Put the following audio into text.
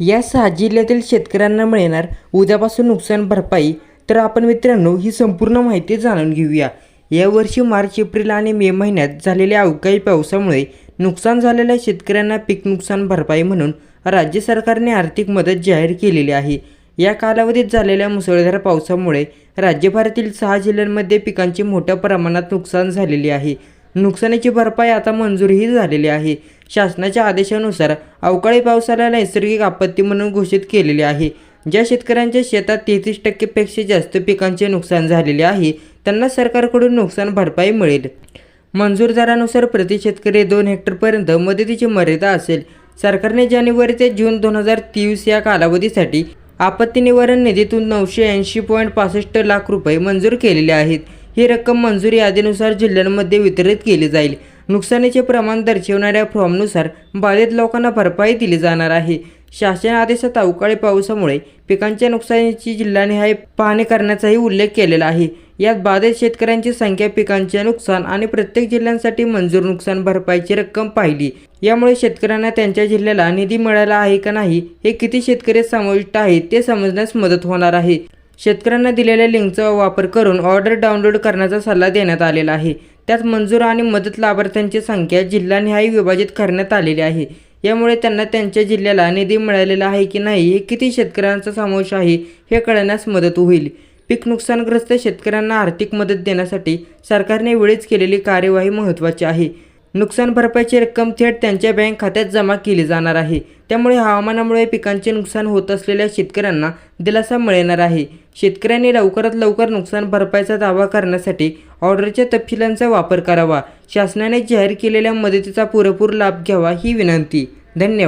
या सहा जिल्ह्यातील शेतकऱ्यांना मिळणार उद्यापासून नुकसान भरपाई. तर आपण मित्रांनो ही संपूर्ण माहिती जाणून घेऊया. यावर्षी मार्च एप्रिल आणि मे महिन्यात झालेल्या अवकाळी पावसामुळे नुकसान झालेल्या शेतकऱ्यांना पीक नुकसान भरपाई म्हणून राज्य सरकारने आर्थिक मदत जाहीर केलेली आहे. या कालावधीत झालेल्या मुसळधार पावसामुळे राज्यभरातील सहा जिल्ह्यांमध्ये पिकांचे मोठ्या प्रमाणात नुकसान झालेले आहे. नुकसानीची भरपाई आता मंजूरही झालेली आहे. शासनाच्या आदेशानुसार अवकाळी पावसाला नैसर्गिक आपत्ती म्हणून घोषित केलेली आहे. ज्या शेतकऱ्यांच्या शेतात तेहतीस टक्केपेक्षा जास्त पिकांचे नुकसान झालेले आहे त्यांना सरकारकडून नुकसान भरपाई मिळेल. मंजूरदारानुसार प्रति शेतकरी दोन हेक्टरपर्यंत मदतीची मर्यादा असेल. सरकारने जानेवारी ते जून दोन हजार तेवीस या कालावधीसाठी आपत्ती निवारण निधीतून नऊशे ऐंशी पॉईंट पासष्ट लाख रुपये मंजूर केलेले आहेत. ही रक्कम मंजुरी यादीनुसार जिल्ह्यांमध्ये वितरित केली जाईल. नुकसानीचे प्रमाण दर्शवणाऱ्या फॉर्मनुसार बाधित लोकांना भरपाई दिली जाणार आहे. शासन आदेशात अवकाळी पावसामुळे पिकांच्या नुकसानीची जिल्हानिहाय पाहणी करण्याचाही उल्लेख केलेला आहे. यात बाधित शेतकऱ्यांची संख्या पिकांचे नुकसान आणि प्रत्येक जिल्ह्यांसाठी मंजूर नुकसान भरपाईची रक्कम पाहिली. यामुळे शेतकऱ्यांना त्यांच्या जिल्ह्याला निधी मिळाला आहे का नाही हे किती शेतकरी समाविष्ट आहेत ते समजण्यास मदत होणार आहे. शेतकऱ्यांना दिलेल्या लिंकचा वापर करून ऑर्डर डाउनलोड करण्याचा सल्ला देण्यात आलेला आहे. त्यात मंजूर आणि मदत लाभार्थ्यांची संख्या जिल्हानिहाय विभाजित करण्यात आलेली आहे. यामुळे त्यांना त्यांच्या जिल्ह्याला निधी मिळालेला आहे की नाही हे किती शेतकऱ्यांचा समावेश आहे हे कळण्यास मदत होईल. पीक नुकसानग्रस्त शेतकऱ्यांना आर्थिक मदत देण्यासाठी सरकारने वेळीच केलेली कार्यवाही महत्त्वाची आहे. नुकसान भरपाईची रक्कम थेट त्यांच्या बँक खात्यात जमा केली जाणार आहे. त्यामुळे हवामानामुळे पिकांचे नुकसान होत असलेल्या शेतकऱ्यांना दिलासा मिळणार आहे. शेतकऱ्यांनी लवकरात लवकर नुकसान भरपाईचा दावा करण्यासाठी ऑर्डरच्या तपशिलांचा वापर करावा. शासनाने जाहीर केलेल्या मदतीचा पुरेपूर लाभ घ्यावा ही विनंती. धन्यवाद.